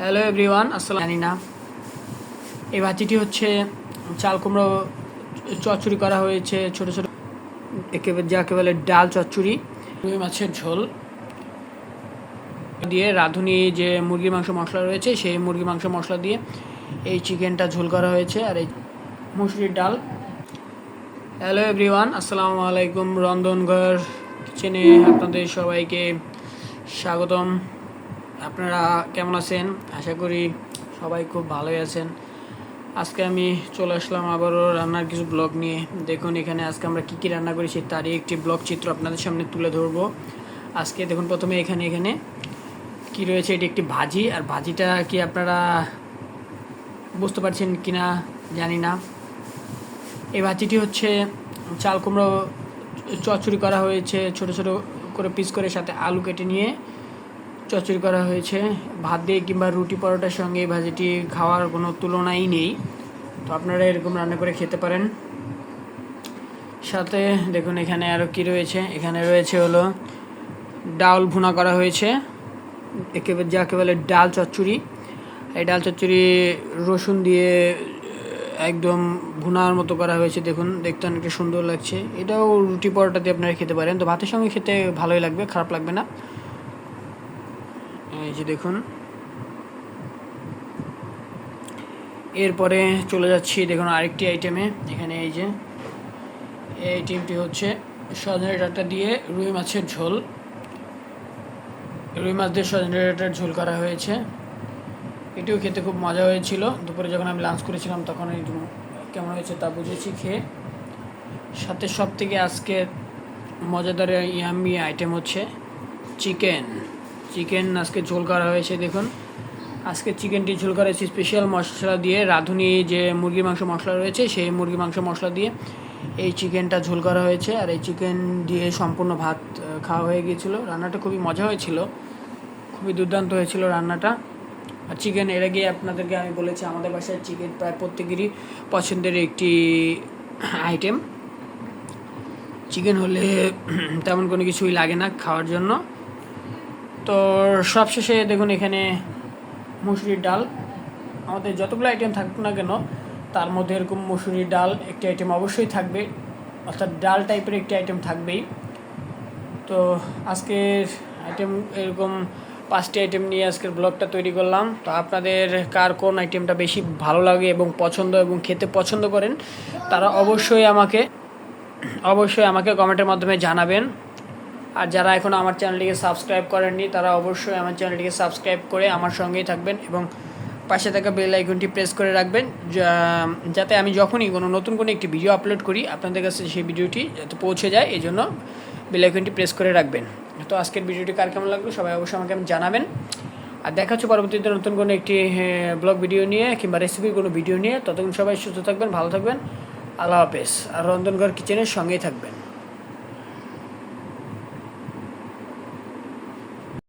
Hello everyone আসসালাম জানি না। এই ভাজিটি হচ্ছে, চাল কুমড়ো চচ্চড়ি করা হয়েছে, ছোট ছোট একেবারে যাকে বলে ডাল চচ্চড়ি। রুই মাছের ঝোল। দিয়ে রাঁধুনি যে মুরগির মাংস মশলা রয়েছে, সেই মুরগি মাংস মশলা দিয়ে এই চিকেনটা ঝোল করা হয়েছে আর এই মুসুরির ডাল। হ্যালো এভরিওয়ান আসসালামু আলাইকুম। রন্ধনঘর কিচেনে আপনাদের সবাইকে স্বাগতম। আপনারা কেমন আছেন? আশা করি সবাই খুব ভালোই আছেন। আজকে আমি চলে আসলাম আবারও রান্নার কিছু ব্লগ নিয়ে। দেখুন, এখানে আজকে আমরা কী কী রান্না করেছি তারই একটি ব্লগ চিত্র আপনাদের সামনে তুলে ধরবো। আজকে দেখুন, প্রথমে এখানে এখানে কি রয়েছে? এটি একটি ভাজি। আর ভাজিটা কি আপনারা বুঝতে পারছেন কিনা জানি না। এই ভাজিটি হচ্ছে চাল কুমড়ো চচ্চড়ি করা হয়েছে ছোট ছোট করে পিস করে, সাথে আলু কেটে নিয়ে চচ্চড়ি করা হয়েছে। ভাত দিয়ে কিংবা রুটি পরোটার সঙ্গে এই ভাজিটি খাওয়ার কোনো তুলনাই নেই। তো আপনারা এরকম রান্না করে খেতে পারেন। সাথে দেখুন এখানে আরও কি রয়েছে। এখানে রয়েছে হলো ডাল ভুনা করা হয়েছে। একেবারে যাকে বলে ডাল চচ্চড়ি। এই ডাল চচ্চড়ি রসুন দিয়ে একদম ভুনার মতো করা হয়েছে। দেখুন, দেখতে অনেকটা সুন্দর লাগছে। এটাও রুটি পরোটা দিয়ে আপনারা খেতে পারেন। তো ভাতের সঙ্গে খেতে ভালোই লাগবে, খারাপ লাগবে না। এই যে দেখুন। এরপরে চলে যাচ্ছি দেখুন আরেকটি আইটেমে এখানে এই যে, এই আইটেমটি হচ্ছে সজনে ডাঁটা দিয়ে রুই মাছের ঝোল। রুই মাছ দিয়ে সজনে ডাঁটার ঝোল করা হয়েছে। এটিও খেতে খুব মজা হয়েছিল। দুপুরে যখন আমি লাঞ্চ করেছিলাম তখন এই কেমন হয়েছে তা বুঝেছি খেয়ে। সাথে সব থেকে আজকে মজাদার ইয়ামি আইটেম হচ্ছে চিকেন চিকেন আজকে ঝোল করা হয়েছে, দেখুন। আজকে চিকেনটি ঝোল করা হয়েছে স্পেশাল মশলা দিয়ে, রাঁধুনি যে মুরগির মাংস মশলা রয়েছে, সেই মুরগির মাংস মশলা দিয়ে এই চিকেনটা ঝোল করা হয়েছে। আর এই চিকেন দিয়ে সম্পূর্ণ ভাত খাওয়া হয়ে গিয়েছিল। রান্নাটা খুবই মজা হয়েছিল। খুবই দুর্দান্ত হয়েছিল রান্নাটা। আর চিকেন, এর আগে আপনাদেরকে আমি বলেছি, আমাদের বাসায় চিকেন প্রায় প্রত্যেকেরই পছন্দের একটি আইটেম চিকেন হলে তেমন কোনো কিছুই লাগে না খাওয়ার জন্য। তো সবশেষে দেখুন এখানে মুসুরির ডাল। আমাদের যতগুলো আইটেম থাকুক না কেন, তার মধ্যে এরকম মুসুরির ডাল একটি আইটেম অবশ্যই থাকবে। অর্থাৎ ডাল টাইপের একটি আইটেম থাকবেই। তো আজকের আইটেম এরকম পাঁচটি আইটেম নিয়ে আজকের ব্লগটা তৈরি করলাম। তো আপনাদের কার কোন আইটেমটা বেশি ভালো লাগে এবং পছন্দ এবং খেতে পছন্দ করেন, তারা অবশ্যই আমাকে অবশ্যই আমাকে কমেন্টের মাধ্যমে জানাবেন। আর যারা এখনও আমার চ্যানেলটিকে সাবস্ক্রাইব করেননি, তারা অবশ্যই আমার চ্যানেলটিকে সাবস্ক্রাইব করে আমার সঙ্গেই থাকবেন এবং পাশে থাকা বেল আইকনটি প্রেস করে রাখবেন যাতে আমি যখনই কোনো নতুন কোনো একটি ভিডিও আপলোড করি, আপনাদের কাছে সেই ভিডিওটি যাতে পৌঁছে যায় এই জন্য বেল আইকনটি প্রেস করে রাখবেন। তো আজকের ভিডিওটি কার কেমন লাগল সবাই অবশ্যই আমাকে জানাবেন। আর দেখা হচ্ছে পরবর্তীতে নতুন কোনো একটি ব্লগ ভিডিও নিয়ে কিংবা রেসিপির কোনো ভিডিও নিয়ে। ততক্ষণ সবাই সুস্থ থাকবেন, ভালো থাকবেন। আল্লাহ হাফেজ। আর রন্ধনঘর কিচেনের সঙ্গেই থাকবেন।